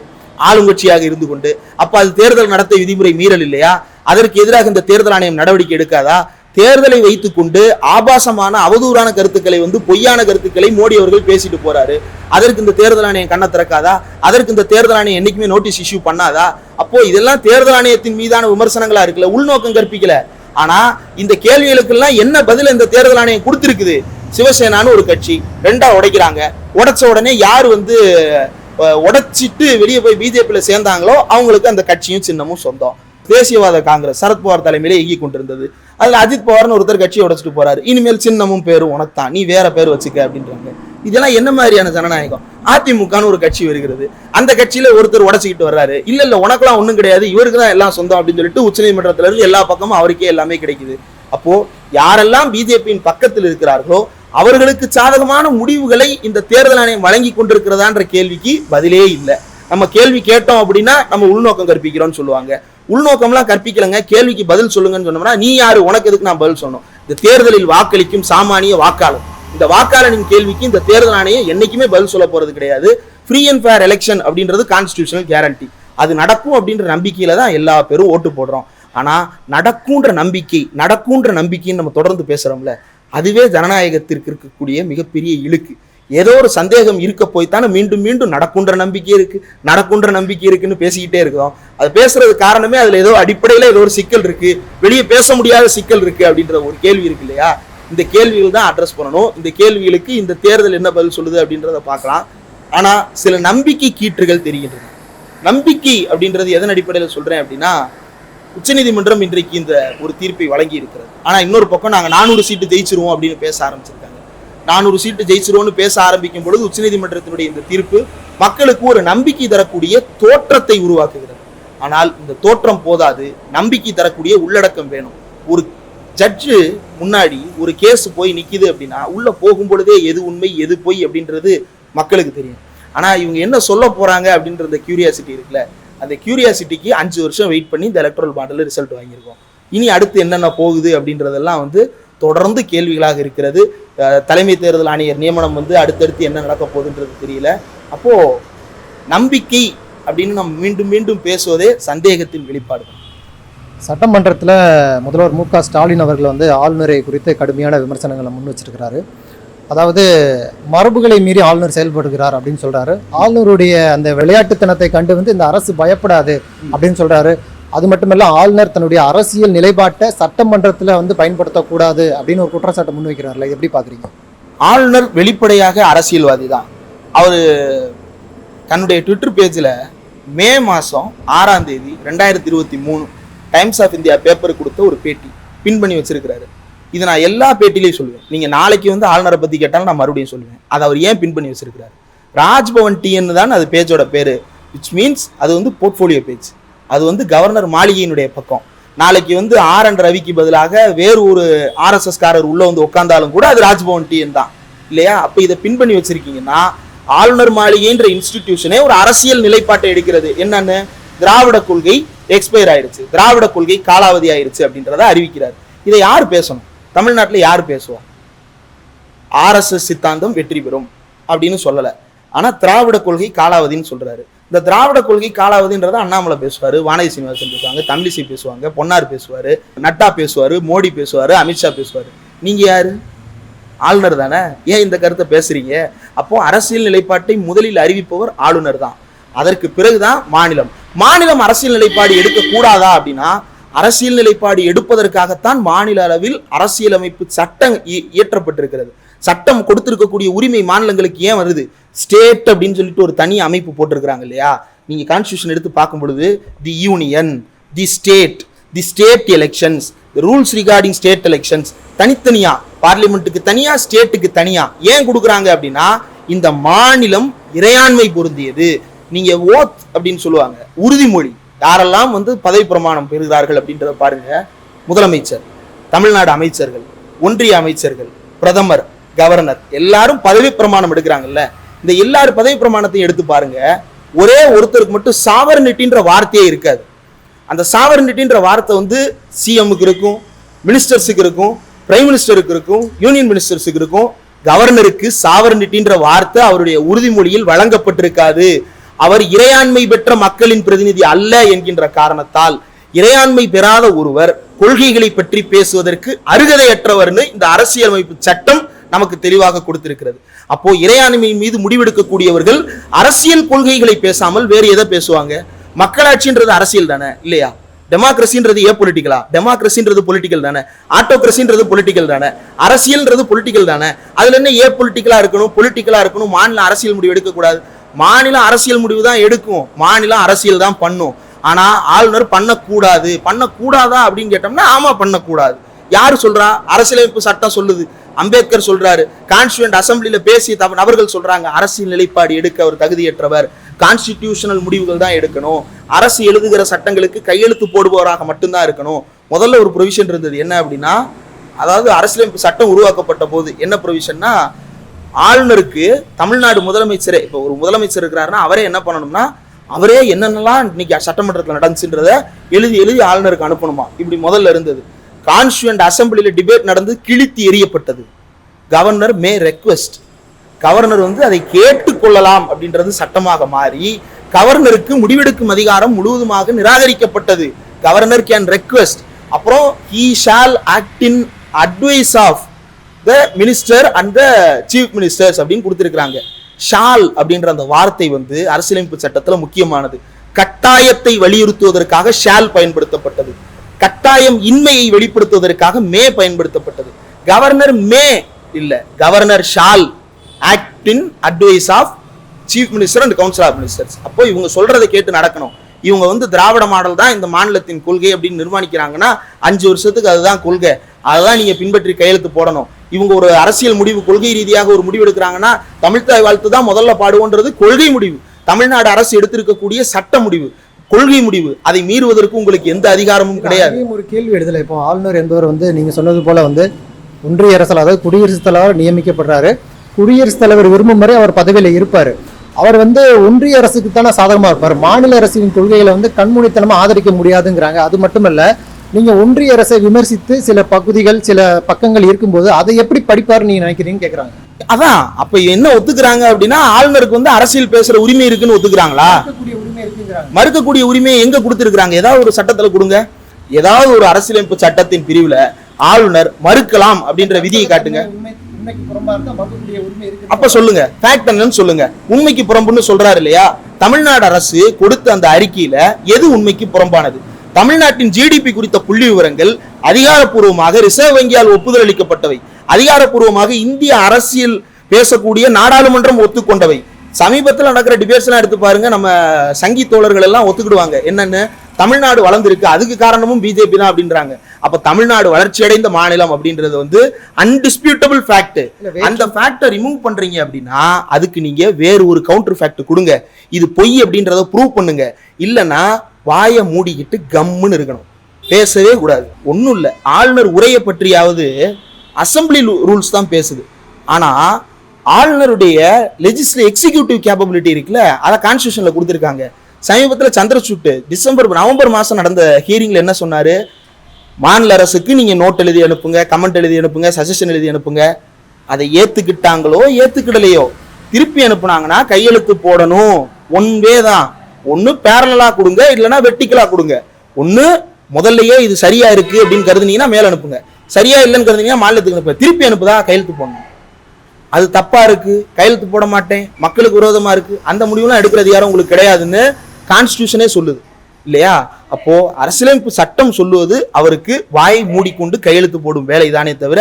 ஆளுங்கட்சியாக இருந்து கொண்டு. அப்போ அது தேர்தல் நடத்த விதிமுறை மீறல் இல்லையா? அதற்கு எதிராக இந்த தேர்தல் ஆணையம் நடவடிக்கை எடுக்காதா? தேர்தலை வைத்துக்கொண்டு ஆபாசமான அவதூறான கருத்துக்களை வந்து பொய்யான கருத்துக்களை மோடி அவர்கள் பேசிட்டு போறாரு. அதற்கு இந்த தேர்தல் ஆணையம் கண்ணை திறக்காதா? அதற்கு இந்த தேர்தல் ஆணையம் என்னைக்குமே நோட்டீஸ் இஷ்யூ பண்ணாதா? அப்போ இதெல்லாம் தேர்தல் ஆணையத்தின் மீதான விமர்சனங்களா இருக்குல்ல? உள்நோக்கம் கற்பிக்கல. ஆனா இந்த கேள்விகளுக்கெல்லாம் என்ன பதில் இந்த தேர்தல் ஆணையம் கொடுத்திருக்குது? சிவசேனான்னு ஒரு கட்சி ரெண்டா உடைக்கிறாங்க. உடைச்ச உடனே யார் வந்து உடைச்சிட்டு வெளியே போய் பிஜேபியில சேர்ந்தாங்களோ அவங்களுக்கு அந்த கட்சியும் சின்னமும் சொந்தம். தேசியவாத காங்கிரஸ் சரத்பவார் தலைமையிலே இயங்கி கொண்டிருந்தது. அதில் அஜித் பவார்னு ஒருத்தர் கட்சியை உடைச்சிட்டு போறாரு. இனிமேல் சின்னமும் பேரும் உனக்கு தான் நீ வேற பேர் வச்சுக்க அப்படின்றாங்க. இதெல்லாம் என்ன மாதிரியான ஜனநாயகம்? அதிமுகன்னு ஒரு கட்சி வருகிறது. அந்த கட்சியில ஒருத்தர் உடச்சிக்கிட்டு வர்றாரு. இல்ல இல்ல உனக்கெல்லாம் ஒண்ணும் கிடையாது. இவருக்கு தான் எல்லாம் சொந்தம் அப்படின்னு சொல்லிட்டு உச்சநீதிமன்றத்துல இருந்து எல்லா பக்கமும் அவருக்கே எல்லாமே கிடைக்குது. அப்போ யாரெல்லாம் பிஜேபியின் பக்கத்தில் இருக்கிறார்களோ அவர்களுக்கு சாதகமான முடிவுகளை இந்த தேர்தல் ஆணையம் வழங்கி கொண்டிருக்கிறதான்ற கேள்விக்கு பதிலே இல்லை. நம்ம கேள்வி கேட்டோம் அப்படின்னா நம்ம உள்நோக்கம் கற்பிக்கிறோம்னு சொல்லுவாங்க. உள்நோக்கம்லாம் கற்பிக்கலங்க. கேள்விக்கு பதில் சொல்லுங்கன்னு சொன்னோம்னா நீ யாரு? உனக்கு எதுக்கு நான் பதில் சொன்னோம் இந்த தேர்தலில் வாக்களிக்கும் சாமானிய வாக்காளர். இந்த வாக்காளரின் கேள்விக்கு இந்த தேர்தல் ஆணையம் என்னைக்குமே பதில் சொல்ல போறது கிடையாது. ஃப்ரீ அண்ட் ஃபேர் எலெக்ஷன் அப்படின்றது கான்ஸ்டியூஷனல் கேரண்டி அது நடக்கும் அப்படின்ற நம்பிக்கையில தான் எல்லா பேரும் ஓட்டு போடுறோம். ஆனால் நடக்கும்ன்ற நம்பிக்கை நடக்கும்ன்ற நம்பிக்கைன்னு நம்ம தொடர்ந்து பேசுகிறோம்ல அதுவே ஜனநாயகத்திற்கு இருக்கக்கூடிய மிகப்பெரிய இழுக்கு. ஏதோ ஒரு சந்தேகம் இருக்க போய்த்தானே மீண்டும் மீண்டும் நடக்குன்ற நம்பிக்கை இருக்கு நடக்குன்ற நம்பிக்கை இருக்குன்னு பேசிக்கிட்டே இருக்கிறோம். அது பேசுறது காரணமே அதுல ஏதோ அடிப்படையில ஏதோ ஒரு சிக்கல் இருக்கு வெளியே பேச முடியாத சிக்கல் இருக்கு அப்படின்ற ஒரு கேள்வி இருக்கு இல்லையா? இந்த கேள்விகள் தான் அட்ரஸ் பண்ணணும். இந்த கேள்விகளுக்கு இந்த தேர்தல் என்ன பதில் சொல்லுது அப்படின்றத பார்க்கலாம். ஆனா சில நம்பிக்கை கீற்றுகள் தெரிகின்றன. நம்பிக்கை அப்படின்றது எதன் அடிப்படையில் சொல்றேன் அப்படின்னா உச்சநீதிமன்றம் இன்றைக்கு இந்த ஒரு தீர்ப்பை வழங்கி இருக்கிறது. ஆனா இன்னொரு பக்கம் நாங்க நானூறு சீட்டு ஜெயிச்சிருவோம் அப்படின்னு பேச ஆரம்பிச்சிருக்காங்க. நானூறு சீட்டு ஜெயிச்சிருவோம்னு பேச ஆரம்பிக்கும் பொழுது உச்சநீதிமன்றத்தினுடைய இந்த தீர்ப்பு மக்களுக்கு ஒரு நம்பிக்கை தரக்கூடிய தோற்றத்தை உருவாக்குகிறது. ஆனால் இந்த தோற்றம் போதாது. நம்பிக்கை தரக்கூடிய உள்ளடக்கம் வேணும். ஒரு ஜட்ஜு முன்னாடி ஒரு கேஸ் போய் நிற்கிது அப்படின்னா உள்ளே போகும் பொழுதே எது உண்மை எது பொய் அப்படின்றது மக்களுக்கு தெரியும். ஆனால் இவங்க என்ன சொல்ல போகிறாங்க அப்படின்ற அந்த கியூரியாசிட்டி இருக்குல்ல அந்த கியூரியாசிட்டிக்கு அஞ்சு வருஷம் வெயிட் பண்ணி இந்த எலக்ட்ரல் பாண்டில் ரிசல்ட் வாங்கியிருக்கோம். இனி அடுத்து என்னென்ன போகுது அப்படின்றதெல்லாம் வந்து தொடர்ந்து கேள்விகளாக இருக்கிறது. தலைமை தேர்தல் ஆணையர் நியமனம் வந்து அடுத்தடுத்து என்ன நடக்க போகுதுன்றது தெரியல. அப்போது நம்பிக்கை அப்படின்னு நம்ம மீண்டும் மீண்டும் பேசுவதே சந்தேகத்தின் வெளிப்பாடு சட்டமன்றத்தில் முதல்வர் மு க ஸ்டாலின் அவர்கள் வந்து ஆளுநரை குறித்து கடுமையான விமர்சனங்களை முன் வச்சிருக்கிறாரு. அதாவது மரபுகளை மீறி ஆளுநர் செயல்படுகிறார் அப்படின்னு சொல்கிறாரு ஆளுநருடைய அந்த விளையாட்டுத்தனத்தை கண்டு வந்து இந்த அரசு பயப்படாது அப்படின்னு சொல்கிறாரு அது மட்டுமல்ல ஆளுநர் தன்னுடைய அரசியல் நிலைப்பாட்டை சட்டமன்றத்தில் வந்து பயன்படுத்தக்கூடாது அப்படின்னு ஒரு குற்றச்சாட்டை முன்வைக்கிறார்ல இது எப்படி பார்க்குறீங்க ஆளுநர் வெளிப்படையாக அரசியல்வாதி தான். அவர் தன்னுடைய ட்விட்டர் பேஜில் மே மாதம் ஆறாம் தேதி ரெண்டாயிரத்தி இருபத்தி மூணு டைம்ஸ் ஆஃப் இந்தியா பேப்பர் கொடுத்த ஒரு பேட்டி பின் பண்ணி வச்சிருக்கிறாரு. இதை நான் எல்லா பேட்டிலையும் சொல்லுவேன். நீங்கள் நாளைக்கு வந்து ஆளுநரை பற்றி கேட்டாலும் நான் மறுபடியும் சொல்லுவேன். அதை அவர் ஏன் பின் பண்ணி வச்சிருக்கிறாரு? ராஜ்பவன் டிஎன்னு தான் அது பேஜோட பேர். விச் மீன்ஸ் அது வந்து போர்ட்ஃபோலியோ பேஜ் அது வந்து கவர்னர் மாளிகையினுடைய பக்கம். நாளைக்கு வந்து ஆர் என் ரவிக்கு பதிலாக வேறு ஒரு ஆர்எஸ்எஸ்காரர் உள்ளே வந்து உட்காந்தாலும் கூட அது ராஜ்பவன் டிஎன் தான். இல்லையா? அப்போ இதை பின் பண்ணி வச்சிருக்கீங்கன்னா ஆளுநர் மாளிகைன்ற இன்ஸ்டிடியூஷனே ஒரு அரசியல் நிலைப்பாட்டை எடுக்கிறது. என்னன்னு? திராவிட கொள்கை எக்ஸ்பயர் ஆயிடுச்சு. திராவிட கொள்கை காலாவதி ஆயிடுச்சு அப்படின்றத அறிவிக்கிறார். இதை யார் பேசணும்? தமிழ்நாட்டில் யார் பேசுவோம்? ஆர்எஸ்எஸ் சித்தாந்தம் வெற்றி பெறும் அப்படின்னு சொல்லலை. ஆனா திராவிட கொள்கை காலாவதின்னு சொல்றாரு. இந்த திராவிட கொள்கை காலாவதின்றத அண்ணாமலை பேசுவாரு வானதி சீனிவாசன் பேசுவாங்க தமிழிசை பேசுவாங்க பொன்னார் பேசுவாரு நட்டா பேசுவாரு மோடி பேசுவாரு அமித்ஷா பேசுவாரு. நீங்க யாரு? ஆளுநர் தானே? ஏன் இந்த கருத்தை பேசுறீங்க? அப்போ அரசியல் நிலைப்பாட்டை முதலில் அறிவிப்பவர் ஆளுநர் தான். அதற்கு பிறகுதான் மாநிலம். மாநிலம் அரசியல் நிலைப்பாடு எடுக்கக்கூடாதா அப்படின்னா அரசியல் நிலைப்பாடு எடுப்பதற்காகத்தான் மாநில அளவில் அரசியலமைப்பு சட்டம் இ- இயற்றப்பட்டிருக்கிறது. சட்டம் கொடுத்திருக்கக்கூடிய உரிமை மாநிலங்களுக்கு ஏன் வருது? ஸ்டேட் அப்படின்னு சொல்லிட்டு ஒரு தனி அமைப்பு போட்டிருக்கிறாங்க இல்லையா? நீங்க கான்ஸ்டியூஷன் எடுத்து பார்க்கும் பொழுது the union the state the state elections rules regarding state elections தனித்தனியா பார்லிமெண்ட்டுக்கு தனியா ஸ்டேட்டுக்கு தனியா ஏன் கொடுக்குறாங்க அப்படின்னா இந்த மாநிலம் இறையாண்மை பொருந்தியது. நீங்க ஓத் அப்படின்னு சொல்லுவாங்க. உறுதிமொழி. யாரெல்லாம் வந்து பதவி பிரமாணம் பெறுகிறார்கள் அப்படின்றத பாருங்க. முதலமைச்சர் தமிழ்நாடு அமைச்சர்கள் ஒன்றிய அமைச்சர்கள் பிரதமர் கவர்னர் எல்லாரும் பதவி பிரமாணம் எடுக்கிறாங்கல்ல. இந்த எல்லாரும் பதவி பிரமாணத்தையும் எடுத்து பாருங்க. ஒரே ஒருத்தருக்கு மட்டும் சாவரனிட்டின்ற வார்த்தையே இருக்காது. அந்த சாவரனிட்டின்ற வார்த்தை வந்து சிஎம்முக்கு இருக்கும் மினிஸ்டர்ஸுக்கு இருக்கும் பிரைம் மினிஸ்டருக்கு இருக்கும் யூனியன் மினிஸ்டர்ஸுக்கு இருக்கும். கவர்னருக்கு சாவரனிட்டின்ற வார்த்தை அவருடைய உறுதிமொழியில் வழங்கப்பட்டிருக்காது. அவர் இறையாண்மை பெற்ற மக்களின் பிரதிநிதி அல்ல என்கின்ற காரணத்தால் இறையாண்மை பெறாத ஒருவர் கொள்கைகளை பற்றி பேசுவதற்கு அருகதையற்றவர்னு இந்த அரசியலமைப்பு சட்டம் நமக்கு தெளிவாக கொடுத்திருக்கிறது. அப்போ இறையாண்மையின் மீது முடிவெடுக்கக்கூடியவர்கள் அரசியல் கொள்கைகளை பேசாமல் வேறு எதை பேசுவாங்க? மக்களாட்சின்றது அரசியல் தானே இல்லையா? டெமோக்ரஸின்றது ஏ பொலிட்டிக்கலா டெமோக்ரஸின்றது பொலிட்டிக்கல் தானே? ஆட்டோக்ரஸின்றது பொலிட்டிக்கல் தானே? அரசியல்ன்றது பொலிட்டிக்கல் தானே? அதுல என்ன ஏ பொலிட்டிக்கலா இருக்கணும் பொலிட்டிக்கலா இருக்கணும் மாநில அரசியல் முடிவு எடுக்கக்கூடாது. மாநிலம் அரசியல் முடிவு தான் எடுக்கும். மாநிலம் அரசியல் தான் பண்ணும். ஆனால் ஆளுநர் பண்ணக்கூடாது. பண்ணக்கூடாதா அப்படின்னு கேட்டோம்னா ஆமாம் பண்ணக்கூடாது. யார் சொல்றா? அரசியலமைப்பு சட்டம் சொல்லுது. அம்பேத்கர் சொல்றாரு. கான்ஸ்டியூண்ட் அசம்பிளில பேசிய தவ- நபர்கள் சொல்றாங்க. அரசியல் நிலைப்பாடு எடுக்க அவர் தகுதியற்றவர். கான்ஸ்டிடியூஷனல் முடிவுகள் தான் எடுக்கணும். அரசு எழுதுகிற சட்டங்களுக்கு கையெழுத்து போடுபவராக மட்டும்தான் இருக்கணும். முதல்ல ஒரு ப்ரொவிஷன் இருந்தது. என்ன அப்படின்னா அதாவது அரசியலமைப்பு சட்டம் உருவாக்கப்பட்ட போது என்ன ப்ரொவிஷன்னா ஆளுநருக்கு தமிழ்நாடு முதலமைச்சரே இப்போ ஒரு முதலமைச்சர் இருக்கிறாருன்னா அவரே என்ன பண்ணணும்னா அவரே என்னென்னலாம் இன்னைக்கு சட்டமன்றத்தில் நடந்துச்சுன்றத எழுதி எழுதி ஆளுநருக்கு அனுப்பணுமா? இப்படி முதல்ல இருந்தது. கான்ஸ்டியூண்ட் அசம்பிளியில் டிபேட் நடந்து கிழித்து எரியப்பட்டது கவர்னர் மே ரெக்வெஸ்ட் கவர்னர் வந்து அதை கேட்டுக்கொள்ளலாம் அப்படின்றது சட்டமாக மாறி கவர்னருக்கு முடிவெடுக்கும் அதிகாரம் முழுவதுமாக நிராகரிக்கப்பட்டது. கவர்னர் கேன் ரெக்வெஸ்ட் அப்புறம் he shall act in advice of the minister and the chief ministers அப்படின்னு கொடுத்துருக்குறாங்க. ஷால் அப்படின்ற அந்த வார்த்தை வந்து அரசியலமைப்பு சட்டத்துல முக்கியமானது. கட்டாயத்தை வலியுறுத்துவதற்காக ஷால் பயன்படுத்தப்பட்டது. கட்டாயம் இன்மையை வெளிப்படுத்துவதற்காக மே பயன்படுத்தப்பட்டது. கவர்னர் மே இல்ல governor shall act in advice of chief minister and council of ministers அப்போ இவங்க சொல்றதை கேட்டு நடக்கணும். இவங்க வந்து திராவிட மாடல் தான் இந்த மாநிலத்தின் கொள்கை அப்படின்னு நிர்மாணிக்கிறாங்கன்னா அஞ்சு வருஷத்துக்கு அதுதான் கொள்கை. அததான் நீங்க பின்பற்றி கையெழுத்து போடணும். இவங்க ஒரு அரசியல் முடிவு கொள்கை ரீதியாக ஒரு முடிவு எடுக்கிறாங்கன்னா தமிழ்தாய் வாழ்த்து தான் முதல்ல பாடுவோன்றது கொள்கை முடிவு. தமிழ்நாடு அரசு எடுத்திருக்கக்கூடிய சட்ட முடிவு கொள்கை முடிவு. அதை மீறுவதற்கு உங்களுக்கு எந்த அதிகாரமும் கிடையாது. ஒரு கேள்வி எழுதல. இப்போ ஆளுநர் என்பவர் வந்து நீங்க சொன்னது போல வந்து ஒன்றிய அரசில் அதாவது குடியரசுத் தலைவர் நியமிக்கப்படுறாரு. குடியரசுத் தலைவர் விரும்பும் வரை அவர் பதவியில இருப்பாரு. அவர் வந்து ஒன்றிய அரசுக்கு தானே சாதகமா இருப்பார். மாநில அரசின் கொள்கைகளை வந்து கண்மூடித்தனமா ஆதரிக்க முடியாதுங்கிறாங்க. அது மட்டுமல்ல நீங்க ஒன்றிய அரசை விமர்சித்து சில பகுதிகள் சில பக்கங்கள் இருக்கும்போது அதை எப்படி படிப்பாருன்னு நீங்க நினைக்கிறீங்கன்னு கேக்குறாங்க. அதான் அப்ப என்ன ஒத்துக்கிறாங்க அப்படின்னா ஆளுநருக்கு வந்து அரசியல் பேசுற உரிமை இருக்குன்னு ஒத்துக்கிறாங்களா? மறுக்கக்கூடிய உரிமையை எங்க கொடுத்திருக்காங்க ஏதாவது ஒரு சட்டத்துல கொடுங்க. ஏதாவது ஒரு அரசியலமைப்பு சட்டத்தின் பிரிவுல ஆளுநர் மறுக்கலாம் அப்படின்ற விதியை காட்டுங்க. அப்ப சொல்லுங்க. ஃபேக்ட் என்னன்னு சொல்லுங்க. உண்மைக்கு புறம்புன்னு சொல்றாரு இல்லையா? தமிழ்நாடு அரசு கொடுத்த அந்த அறிக்கையில எது உண்மைக்கு புறம்பானது? தமிழ்நாட்டின் ஜிடிபி குறித்த புள்ளி விவரங்கள் அதிகாரப்பூர்வமாக ரிசர்வ் வங்கியால் ஒப்புதல் அளிக்கப்பட்டவை. அதிகாரப்பூர்வமாக இந்திய அரசியல் பேசக்கூடிய நாடாளுமன்றம் ஒத்துக்கொண்டவை. சமீபத்தில் நடக்கிற டிபேட்ஸ் எல்லாம் எடுத்து பாருங்க நம்ம சங்கி தோழர்கள் எல்லாம் ஒத்துக்கிடுவாங்க. என்னன்னு? தமிழ்நாடு வளர்ந்திருக்கு அதுக்கு காரணமும் பிஜேபி தான் அப்படின்றாங்க. அப்ப தமிழ்நாடு வளர்ச்சி அடைந்த மாநிலம் அப்படின்றது வந்து அன்டிஸ்பியூட்டபிள் ஃபேக்ட் அந்த ஃபேக்டை ரிமூவ் பண்றீங்க அப்படின்னா அதுக்கு நீங்க வேறு ஒரு கவுண்டர் ஃபேக்ட் கொடுங்க. இது பொய் அப்படின்றத ப்ரூவ் பண்ணுங்க. இல்லைன்னா வாயை மூடிக்கிட்டு கம்முன்னு இருக்கணும். பேசவே கூடாது. ஒன்றும் இல்லை. ஆளுநர் உரையை பற்றியாவது அசம்பிளி ரூல்ஸ் தான் பேசுது. ஆனால் ஆளுநருடைய லெஜிஸ்லே எக்ஸிக்யூட்டிவ் கேப்பபிலிட்டி இருக்குல்ல அதை கான்ஸ்டியூஷனில் கொடுத்துருக்காங்க. சமீபத்தில் சந்திரசூட்டு டிசம்பர் நவம்பர் மாதம் நடந்த ஹியரிங்கில் என்ன சொன்னார்? மாநில அரசுக்கு நீங்கள் நோட் எழுதி அனுப்புங்க கமெண்ட் எழுதி அனுப்புங்க சஜஷன் எழுதி அனுப்புங்க. அதை ஏற்றுக்கிட்டாங்களோ ஏற்றுக்கிடலையோ திருப்பி அனுப்புனாங்கன்னா கையெழுத்து போடணும். ஒன் வே தான். ஒன்று பேரலாக கொடுங்க இல்லைன்னா வெட்டிக்கலாக கொடுங்க. ஒன்று முதல்லையே இது சரியா இருக்கு அப்படின்னு கருதுனீங்கன்னா மேல அனுப்புங்க. சரியா இல்லைன்னு கருதுனீங்கன்னா மாநிலத்துக்கு அனுப்புங்க. திருப்பி அனுப்புதா கையெழுத்து போடணும். அது தப்பா இருக்கு கையெழுத்து போட மாட்டேன் மக்களுக்கு விரோதமா இருக்கு. அந்த முடிவுலாம் எடுக்கிற அதிகாரம் உங்களுக்கு கிடையாதுன்னு கான்ஸ்டியூஷனே சொல்லுது. இல்லையா? அப்போ அரசியலமைப்பு சட்டம் சொல்லுவது அவருக்கு வாயை மூடிக்கொண்டு கையெழுத்து போடும் வேலை தானே தவிர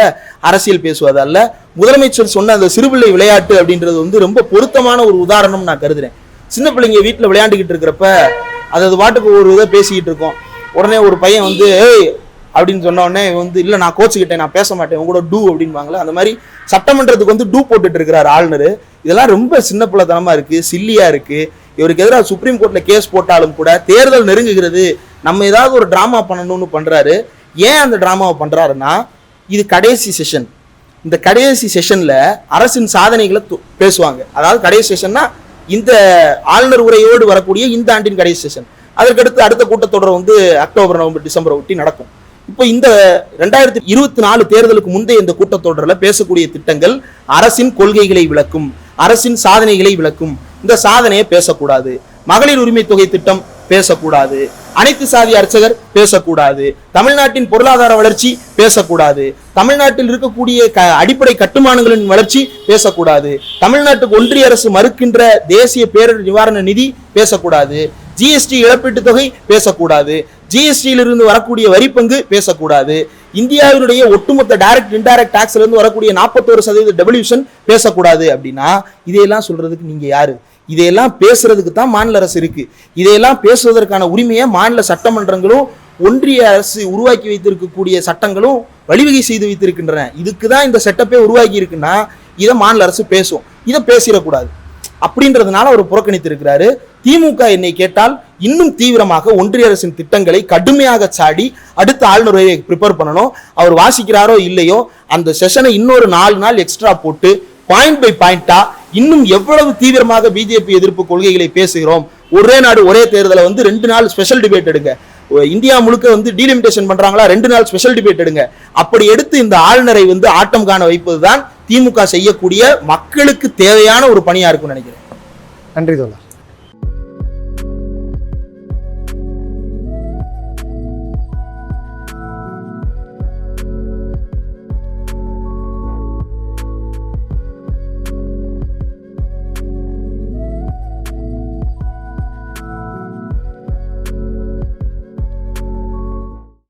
அரசியல் பேசுவது அல்ல. முதலமைச்சர் சொன்ன அந்த சிறுபிள்ளை விளையாட்டு அப்படின்றது வந்து ரொம்ப பொருத்தமான ஒரு உதாரணம் நான் கருதுறேன். சின்ன பிள்ளைங்க வீட்டில் விளையாண்டுக்கிட்டு இருக்கிறப்ப அது அது பாட்டுக்கு ஒரு இதை பேசிக்கிட்டு இருக்கோம். உடனே ஒரு பையன் வந்து ஏய் அப்படின்னு சொன்ன உடனே வந்து இல்லை நான் கோச்சுக்கிட்டேன் நான் பேச மாட்டேன் உங்களோட கூட டூ அப்படின்பாங்களே அந்த மாதிரி சட்டமன்றத்துக்கு வந்து டூ போட்டுட்டு இருக்கிறார் ஆளுநர். இதெல்லாம் ரொம்ப சின்ன பிள்ளைத்தனமாக இருக்குது சில்லியாக இருக்குது இவருக்கு எதிராக சுப்ரீம் கோர்ட்டில் கேஸ் போட்டாலும் கூட தேர்தல் நெருங்குகிறது. நம்ம ஏதாவது ஒரு ட்ராமா பண்ணணும்னு பண்ணுறாரு ஏன் அந்த ட்ராமாவை பண்ணுறாருன்னா இது கடைசி செஷன் இந்த கடைசி செஷனில் அரசின் சாதனைகளை பேசுவாங்க. அதாவது கடைசி செஷன்னா இந்த ஆளுநர் உரையோடு வரக்கூடிய இந்த ஆண்டின் கடைசி செஷன் அதற்கடுத்து அடுத்த கூட்டத்தொடர் வந்து அக்டோபர் நவம்பர் டிசம்பர் ஒட்டி நடக்கும். இப்போ இந்த ரெண்டாயிரத்தி இருபத்தி நாலு தேர்தலுக்கு முந்தைய இந்த கூட்டத்தொடரில் பேசக்கூடிய திட்டங்கள் அரசின் கொள்கைகளை விளக்கும் அரசின் சாதனைகளை விளக்கும். இந்த சாதனையை பேசக்கூடாது. மகளிர் உரிமை தொகை திட்டம் பேசக்கூடாது. அனைத்து சாதி அர்ச்சகர் பேசக்கூடாது. தமிழ்நாட்டின் பொருளாதார வளர்ச்சி பேசக்கூடாது. தமிழ்நாட்டில் இருக்கக்கூடிய க அடிப்படை கட்டுமானங்களின் வளர்ச்சி பேசக்கூடாது. தமிழ்நாட்டுக்கு ஒன்றிய அரசு மறுக்கின்ற தேசிய பேரிடர் நிவாரண நிதி பேசக்கூடாது. ஜிஎஸ்டி இழப்பீட்டுத் தொகை பேசக்கூடாது. ஜிஎஸ்டியிலிருந்து வரக்கூடிய வரி பங்கு பேசக்கூடாது. இந்தியாவினுடைய ஒட்டுமொத்த டைரக்ட் இன்டைரக்ட் டாக்ஸ்ல இருந்து வரக்கூடிய நாற்பத்தோரு சதவீத டெவல்யூஷன் பேசக்கூடாது அப்படின்னா இதையெல்லாம் சொல்றதுக்கு நீங்கள் யாரு? இதையெல்லாம் பேசுறதுக்கு தான் மாநில அரசு இருக்கு. இதையெல்லாம் பேசுவதற்கான உரிமையை மாநில சட்டமன்றங்களும் ஒன்றிய அரசு உருவாக்கி வைத்திருக்கக்கூடிய சட்டங்களும் வழிவகை செய்து வைத்திருக்கின்றன. இதுக்கு தான் இந்த செட்டப்பே உருவாக்கி இருக்குன்னா இதை மாநில அரசு பேசும். இதை பேசிடக்கூடாது. அப்படின்றதுனால அவர் புறக்கணித்திருக்கிறாரு. திமுக என்னை கேட்டால் இன்னும் தீவிரமாக ஒன்றிய அரசின் திட்டங்களை கடுமையாக சாடி அடுத்த ஆளுநரை ப்ரிப்பேர் பண்ணணும். அவர் வாசிக்கிறாரோ இல்லையோ அந்த செஷனை இன்னொரு நாலு நாள் எக்ஸ்ட்ரா போட்டு பாயிண்ட் பை பாயிண்டா இன்னும் எவ்வளவு தீவிரமாக பிஜேபி எதிர்ப்பு கொள்கைகளை பேசுகிறோம்? ஒரே நாடு ஒரே தேர்தலை வந்து ரெண்டு நாள் ஸ்பெஷல் டிபேட் எடுங்க. இந்தியா முழுக்க வந்து டீலிமிட்டேஷன் பண்றாங்களா? ரெண்டு நாள் ஸ்பெஷல் டிபேட் எடுங்க. அப்படி எடுத்து இந்த ஆளுநரை வந்து ஆட்டம் காண வைப்பதுதான் திமுக செய்யக்கூடிய மக்களுக்கு தேவையான ஒரு பணியா இருக்கும்னு நினைக்கிறேன். நன்றி தோழர்.